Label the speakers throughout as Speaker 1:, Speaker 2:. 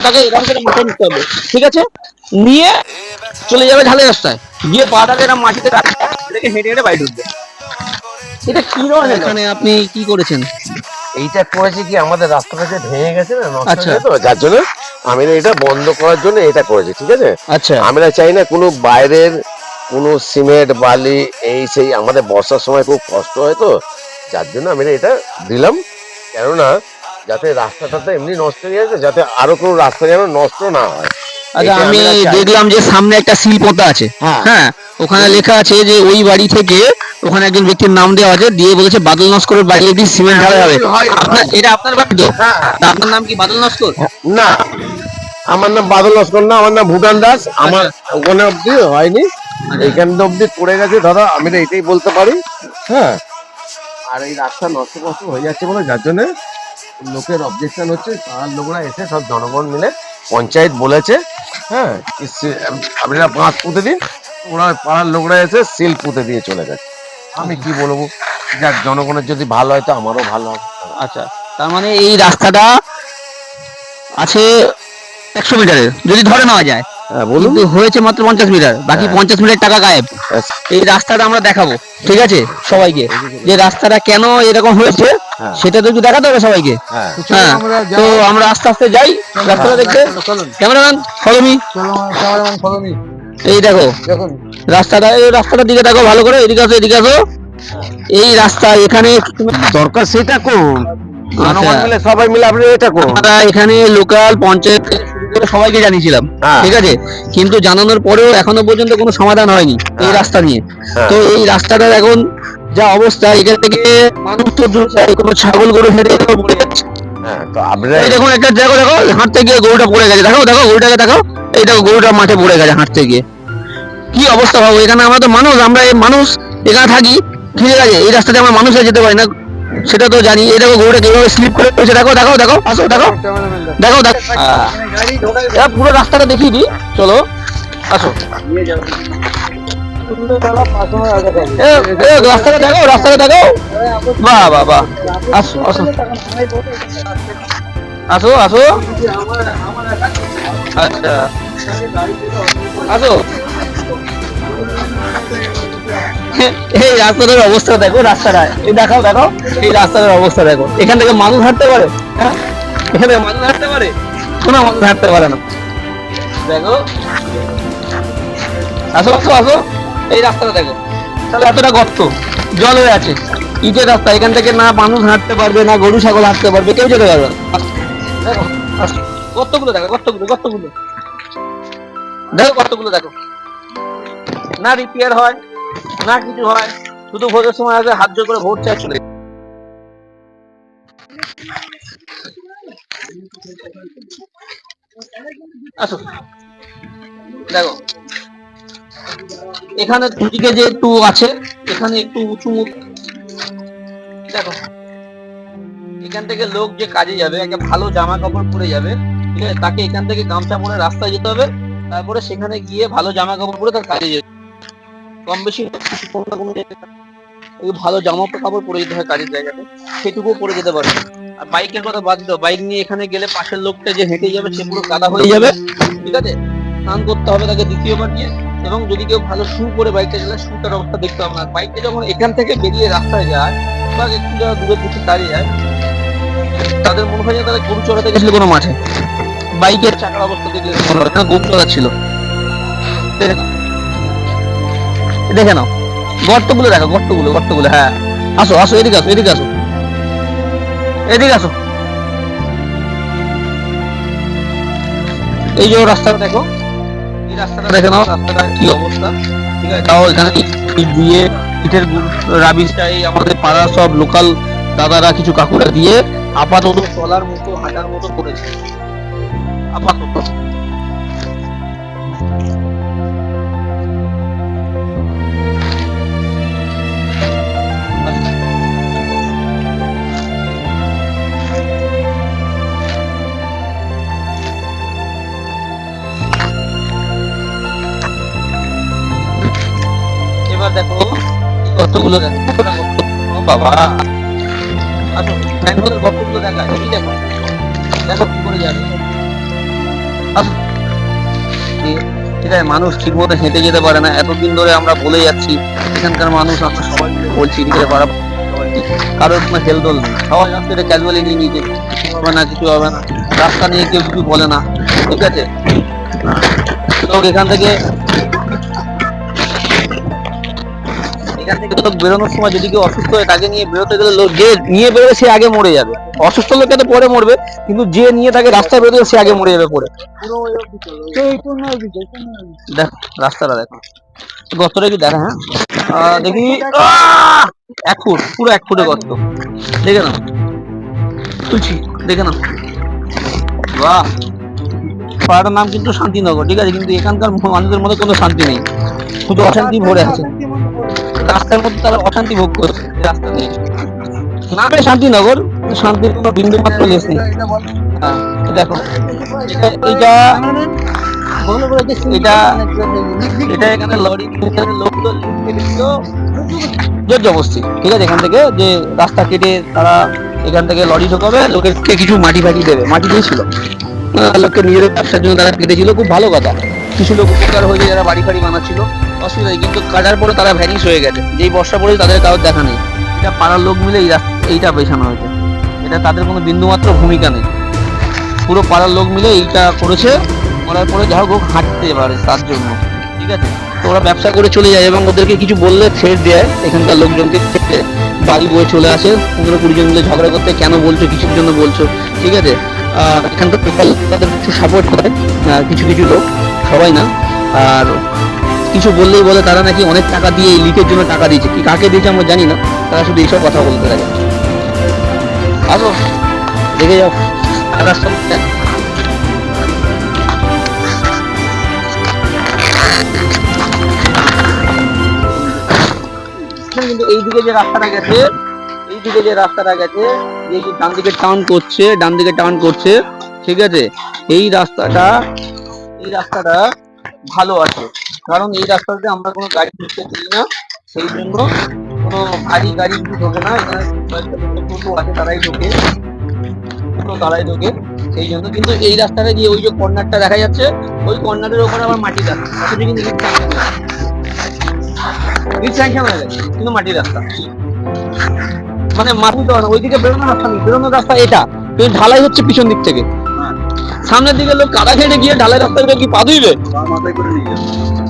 Speaker 1: তাকে এরকম করে মাথায় নিতে হবে ঠিক আছে? নিয়ে চলে যাবে ঢালে রাস্তায়। গিয়ে পাটাকে এরকম মাটিতে রাখবে রেখে হেঁটে হেঁটে বাড়ি ঢুকবে। এটা কি ধরনের? এখানে আপনি কি করেছেন?
Speaker 2: এইটা করেছে কি আমাদের রাস্তাটা যে ভেঙে গেছে না নষ্ট
Speaker 1: আচ্ছা।
Speaker 2: হয়ে তো যার জন্য আমি এটা বন্ধ করার জন্য এটা করেছি ঠিক আছে?
Speaker 1: আচ্ছা।
Speaker 2: আমরা চাই না কোনো বাইরের কোনো সিমেন্ট বালি এই সেই আমাদের বর্ষার সময় খুব কষ্ট হয় তো যার জন্য আমি এটা দিলাম। কেননা যাতে রাস্তাটাতে এমনি নষ্ট হয়ে গেছে যাতে আরও কোনো রাস্তা যেন নষ্ট না হয়।
Speaker 1: আচ্ছা আমি দেখলাম যে সামনে একটা সিল পোতা আছে।
Speaker 2: হ্যাঁ।
Speaker 1: হ্যাঁ ওখানে লেখা আছে যে ওই বাড়ি থেকে ওখানে একজন ব্যক্তির নাম দেওয়া আছে দিয়ে বলেছে বাদল নস্করের বাড়ি একদিন সিমেন্ট ঢালা হবে। এটা আপনার বাড়ি তো?
Speaker 2: হ্যাঁ।
Speaker 1: আপনার নাম কি বাদল নস্কর?
Speaker 2: না। আমার নাম বাদল নস্কর না আমার নাম ভুটান দাস। আমার ওখানে অব্দি হয়নি। এইখান অব্দি পড়ে গেছে দাদা আমি তো এটাই বলতে পারি। হ্যাঁ। আর এই রাস্তা নষ্ট কষ্ট হয়ে যাচ্ছে বলে যার জন্য লোকের অবজেকশন হচ্ছে পাড়ার লোকরা এসে সব জনগণ মিলে পঞ্চায়েত বলেছে হ্যাঁ আপনারা বাঁধ পুঁতে দিন ওরা পাড়ার লোকরা এসে সিল পুঁতে দিয়ে চলে গেছে আমি কি বলব যাক জনগণের যদি ভালো হয় তো আমারও ভালো হবে
Speaker 1: আচ্ছা তার মানে এই রাস্তাটা আছে একশো মিটারের যদি ধরে নেওয়া যায়
Speaker 2: হ্যাঁ বলুন
Speaker 1: হয়েছে মাত্র পঞ্চাশ মিটার বাকি
Speaker 2: হ্যাঁ।
Speaker 1: পঞ্চাশ মিটার টাকা গায়েব। এই রাস্তাটা আমরা দেখাবো ঠিক আছে সবাইকে যে রাস্তাটা কেন এরকম হয়েছে
Speaker 2: হ্যাঁ।
Speaker 1: সেটা তো একটু দেখাতে হবে সবাইকে।
Speaker 2: হ্যাঁ।
Speaker 1: হ্যাঁ তো আমরা আস্তে আস্তে যাই রাস্তাটা দেখতে। ক্যামেরাম্যান ফলো মি এই দেখো রাস্তাটা এই রাস্তাটার দিকে দেখো ভালো করে এদিকে আসো এদিকে আসো। এই রাস্তা এখানে
Speaker 2: দরকার সেটা কোন?
Speaker 1: আচ্ছা।
Speaker 2: সবাই মিলে আপনি এটা
Speaker 1: আমরা এখানে লোকাল পঞ্চায়েত সবাইকে জানিয়েছিলাম
Speaker 2: হ্যাঁ।
Speaker 1: ঠিক আছে? কিন্তু জানানোর পরেও এখনও পর্যন্ত কোনো সমাধান হয়নি এই
Speaker 2: হ্যাঁ।
Speaker 1: রাস্তা নিয়ে।
Speaker 2: হ্যাঁ।
Speaker 1: তো এই রাস্তাটার এখন যা অবস্থা এখান থেকে মানুষ তো কোনো ছাগল গরু হেঁটে হেঁটে পড়ে যাচ্ছে।
Speaker 2: হ্যাঁ তো আপনারা
Speaker 1: দেখুন একটা দেখো দেখো হাঁটতে গিয়ে গরুটা পড়ে গেছে। দেখো দেখো গরুটাকে দেখো এই দেখো গরুটা মাঠে পড়ে গেছে হাঁটতে গিয়ে। কি অবস্থা ভাবো এখানে আমরা তো মানুষ আমরা এই মানুষ এখানে থাকি ঠিক আছে এই রাস্তাতে আমরা মানুষ হয়ে যেতে পারি না সেটা তো জানি। এই দেখো গরুটা কীভাবে স্লিপ করে পড়েছে দেখো দেখো দেখো আসো দেখো দেখো দেখো পুরো রাস্তাটা দেখিয়ে দিই চলো আসো। এই রাস্তাটার অবস্থা দেখো রাস্তাটা এই দেখাও দেখো এই রাস্তাটার অবস্থা দেখো। এখান থেকে মানুষ হাঁটতে পারে হ্যাঁ? মানুষ হাঁটতে পারে? কোনো মানুষ হাঁটতে পারে না। দেখো। আসো আসো আসো। এই রাস্তাটা দেখো। তাহলে এতটা গর্ত জল হয়ে আছে। ইটের রাস্তা এখান থেকে না মানুষ হাঁটতে পারবে না গরু ছাগল হাঁটতে পারবে কেউ যেতে পারবে দেখো গর্তগুলো দেখো গর্তগুলো গর্তগুলো। দেখো গর্তগুলো দেখো। না রিপেয়ার হয় না কিছু হয় শুধু ভোটের সময় আগে হাত জোর করে ভোট চাই চলে আসো। দেখো এখানে দুদিকে যে একটু আছে। এখানে একটু উঁচু মুখ। দেখো, এখান থেকে লোক যে কাজে যাবে, একটা ভালো জামা কাপড় পরে যাবে, ঠিক আছে? তাকে এখান থেকে গামছা পরে রাস্তায় যেতে হবে, তারপরে সেখানে গিয়ে ভালো জামা কাপড় পরে তার কাজে যেতে কম বেশি ভালো জামা কাপড় পরে যেতে হয় কাজের জায়গাতে, সেটুকুও পরে যেতে পারে আর বাইকের কথা বাদ দাও বাইক নিয়ে এখানে গেলে পাশের লোকটা যে হেঁটে যাবে, সে পুরো কাদা হয়ে যাবে, ঠিক আছে? স্নান করতে হবে তাকে দ্বিতীয়বার নিয়ে। এবং যদি কেউ ভালো শু করে বাইকটা চালায় শুটার অবস্থা দেখতে হবে না। বাইকটা যখন এখান থেকে বেরিয়ে রাস্তায় যায় বা একটু যারা দূরের দিকে দাঁড়িয়ে যায়, তাদের মনে হয় যে তারা গরু চড়াতে গেছিল কোনো মাঠে। বাইকের চাকার অবস্থা দেখলে মনে হয় না গরু দেখে নাও। দেখে নাও। গর্তগুলো দেখো, গর্তগুলো গর্তগুলো হ্যাঁ। আসো আসো, এদিকে আসো এদিকে আসো। এদিকে আসো। এই যে রাস্তাটা দেখো তাও এখানে দিয়ে, ইটের আমাদের পাড়ার সব লোকাল দাদারা, কিছু কাকুরা দিয়ে আপাতত চলার মতো, হাঁটার মতো করেছে। আপাতত। দেখো গর্তগুলো দেখো বাবা। করে ঠিক আছে মানুষ ঠিক মতো হেঁটে যেতে পারে না। এতদিন ধরে আমরা বলে যাচ্ছি, এখানকার মানুষ আমরা সবাই বলছি আছে পাড়া কারোর কোনো হেলদোল নেই। সবাই রাস্তাটা ক্যাজুয়ালি নিয়ে কিছু হবে না, কিছু হবে না। রাস্তা নিয়ে কেউ কিছু বলে না। ঠিক আছে? এখান থেকে এখান থেকে লোক বেরোনোর সময় যদি কেউ অসুস্থ হয় তাকে নিয়ে বেরোতে গেলে লোক যে নিয়ে বেরোবে সে আগে মরে যাবে। অসুস্থ লোকটা তো পরে মরবে, কিন্তু যে নিয়ে তাকে রাস্তায় সে আগে মরে যাবে পরে। দেখ, রাস্তাটা দেখো। গর্তটা কি হ্যাঁ? দেখি। এক ফুট, পুরো এক ফুটে গর্ত। দেখে তুলছি, দেখে বাহ! পাড়াটার নাম কিন্তু শান্তিনগর, ঠিক আছে? কিন্তু এখানকার মানুষদের মধ্যে কোনো শান্তি নেই। শুধু অশান্তি ভরে আছে। রাস্তার মধ্যে তারা অশান্তি ভোগ করছে রাস্তা দিয়ে। নামে শান্তিনগর শান্তির কোনো বিন্দু মাত্র লেস নেই দেখো এটা- এটা এটা এখানে লরি লোকগুলো জোর জবস্তি ঠিক আছে এখান থেকে যে রাস্তা কেটে তারা এখান থেকে লরি ঢোকাবে লোকেরকে কিছু মাটি ফাটি দেবে। মাটি দিয়েছিল লোককে নিজেদের ব্যবসার জন্য তারা কেটেছিল। খুব ভালো কথা। কিছু লোক উপকার হয়েছে যারা বাড়ি ফাড়ি বানাচ্ছিল। অসুবিধা নেই, কিন্তু কাটার পরে তারা ভ্যানিশ হয়ে গেছে। যেই বর্ষা পড়ে তাদের কারোর দেখা নেই। এটা পাড়ার লোক মিলে এইটা বেছানো হয়েছে। এটা তাদের কোনো বিন্দুমাত্র ভূমিকা নেই। পুরো পাড়ার লোক মিলে এইটা করেছে। করার পরে যা হোক হাঁটতে পারে তার জন্য। ঠিক আছে? তো ওরা ব্যবসা করে চলে যায় এবং ওদেরকে কিছু বললে ছেড় দেয়। এখানকার লোকজনকে বাড়ি বয়ে চলে আসে। পনেরো কুড়ি জন মিলে ঝগড়া করতে, কেন বলছো কিছুর জন্য বলছো? ঠিক আছে? এখানকার তাদের কিছু সাপোর্ট করে। কিছু কিছু লোক, সবাই না। আর কিছু বললেই বলে, তারা নাকি অনেক টাকা দিয়ে এই লিকের জন্য টাকা দিয়েছে। কি কাকে দিয়েছে আমরা জানি না, তারা শুধু এইসব কথা বলতে থাকে। আসো, দেখে যাও রাস্তা কিন্তু এইদিকে যে রাস্তাটা গেছে এইদিকে যে রাস্তাটা গেছে, যে ডান দিকে টার্ন করছে, ডান দিকে টার্ন করছে, ঠিক আছে? এই রাস্তাটা এই রাস্তাটা ভালো আছে। কারণ এই রাস্তাতে আমরা কোনো গাড়ি ঢুকতে দিই না সেই জন্য কোনো ভারী গাড়ি ঢোকে না এখানে টোটো আছে তারাই ঢোকে টোটো তারাই ঢোকে সেই জন্য কিন্তু এই রাস্তাটা দিয়ে ওই যে কর্নারটা দেখা যাচ্ছে ওই কর্নারের ওপরে আবার মাটি রাস্তা অথচ কিন্তু লিফট স্যাংশন হয়ে গেছে কিন্তু মাটির রাস্তা। মানে মাটি তো না, ওইদিকে বেরোনোর রাস্তা নেই বেরোনোর রাস্তা এটা কিন্তু ঢালাই হচ্ছে পিছন দিক থেকে। সামনের দিকে লোক কাদা খেটে গিয়ে ঢালাই রাস্তা কি পা ধুইবে?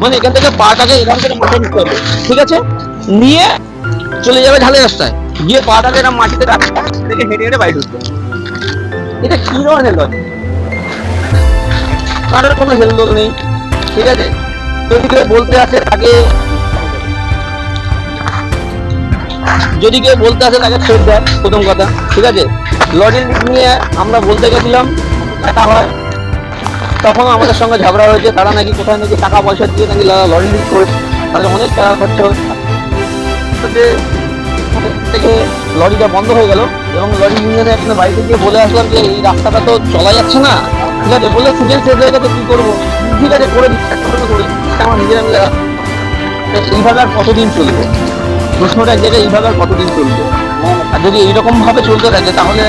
Speaker 1: মানে এখান থেকে পাটাকে এখান থেকে মাথায় নিতে হবে, ঠিক আছে? নিয়ে চলে যাবে ঢালাই রাস্তায়। গিয়ে পাটাকে এরকম মাটিতে রাখবে হেঁটে হেঁটে বাইরে ঢুকবে। এটা কি ধরনের লজিক কারোর কোনো হেলদোল নেই, ঠিক আছে? যদি কেউ বলতে আসে তাকে, যদি কেউ বলতে আসে তাকে ছেড়ে দেয়, প্রথম কথা, ঠিক আছে? লরির নিয়ে আমরা বলতে গেছিলাম হয় তখন আমাদের সঙ্গে ঝগড়া হয়েছে। তারা নাকি কোথায় নাকি টাকা পয়সা দিয়ে নাকি লরি লিক করে তাদের অনেক টাকা খরচা হয়েছে। থেকে লরিটা বন্ধ হয়ে গেল এবং লরি ইউনিয়নে একটা বাড়িতে গিয়ে বলে আসলাম যে, এই রাস্তাটা তো চলা যাচ্ছে না। ঠিক আছে বলে সিজন শেষ হয়ে গেছে কি করব? ঠিক আছে, করে দিচ্ছি করে আমার নিজেরা। তো এইভাবে আর কতদিন চলবে? প্রশ্নটা এক জায়গায় এইভাবে আর কতদিন চলবে? আর যদি এইরকম ভাবে চলতে থাকে, তাহলে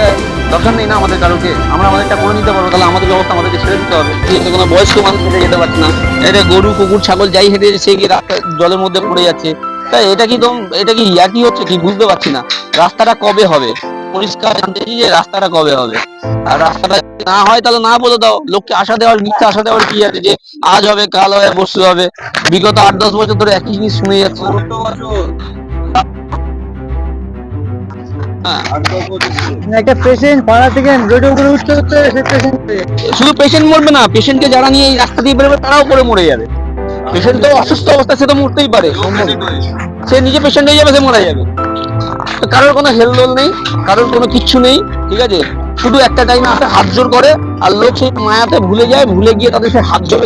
Speaker 1: দরকার নেই না আমাদের কারোকে। আমরা আমাদেরটা করে নিতে পারব তাহলে আমাদের ব্যবস্থা আমাদেরকে ছেড়ে দিতে হবে। যেহেতু কোনো বয়স্ক মানুষ হেঁটে যেতে পারছে না। এটা গরু কুকুর ছাগল যাই হেঁটে সে গিয়ে রাস্তায় জলের মধ্যে পড়ে যাচ্ছে। তাই এটা কি এটা কি ইয়াকি হচ্ছে কি বুঝতে পারছি না। রাস্তাটা কবে হবে? পরিষ্কার জানতে যে রাস্তাটা কবে হবে? আর রাস্তাটা না হয় তাহলে না বলে দাও। লোককে আশা দেওয়ার মিথ্যা আশা দেওয়ার কি আছে যে আজ হবে কাল হবে বসতে হবে? বিগত আট দশ বছর ধরে একই জিনিস শুনে যাচ্ছে।
Speaker 3: একটা পেশেন্ট পাড়া থেকে রোডে উপরে উঠতে উঠতে
Speaker 1: শুধু পেশেন্ট মরবে না পেশেন্টকে যারা নিয়ে এই রাস্তা দিয়ে বেরোবে তারাও মরে যাবে। পেশেন্ট তো অসুস্থ অবস্থা সে তো মরতেই পারে। সে নিজে পেশেন্ট হয়ে যাবে সে মারা যাবে। কারোর কোনো হেলদোল নেই কারোর কোনো কিচ্ছু নেই ঠিক আছে? শুধু একটা টাইমে আসে হাত জোর করে আর লোক সেই মায়াতে ভুলে যায় ভুলে গিয়ে তাদের সে হাত জোরে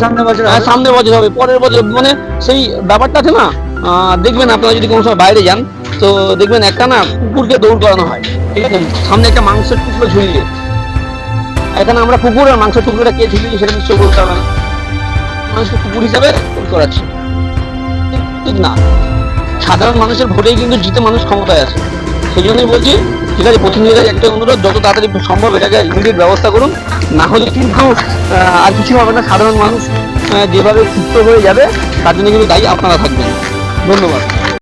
Speaker 3: সামনে বছর
Speaker 1: হ্যাঁ,
Speaker 3: হবে।
Speaker 1: বছর হবে পরের বছর। মানে সেই ব্যাপারটা আছে না আহ, দেখবেন আপনারা যদি কোনো সময় বাইরে যান তো দেখবেন একটা না কুকুরকে দৌড় করানো হয়, ঠিক আছে? সামনে একটা মাংসের টুকরো ঝুলিয়ে। এখানে আমরা কুকুর আর মাংসের টুকরোটা কে ঝুলিয়ে সেটা নিশ্চয় বলতে হবে না। মানুষকে কুকুর হিসাবে করাচ্ছে। ঠিক না। সাধারণ মানুষের ভোটেই কিন্তু জিতে মানুষ ক্ষমতায় আছে। সেই জন্যই বলছি, ঠিক আছে প্রতিনিধির কাছে একটা অনুরোধ, যত তাড়াতাড়ি সম্ভব এটাকে ইমিডিয়েট ব্যবস্থা করুন। না হলে কিন্তু আর কিছু হবে না। সাধারণ মানুষ যেভাবে সুস্থ হয়ে যাবে, তার জন্য কিন্তু দায়ী আপনারা থাকবেন। ধন্যবাদ।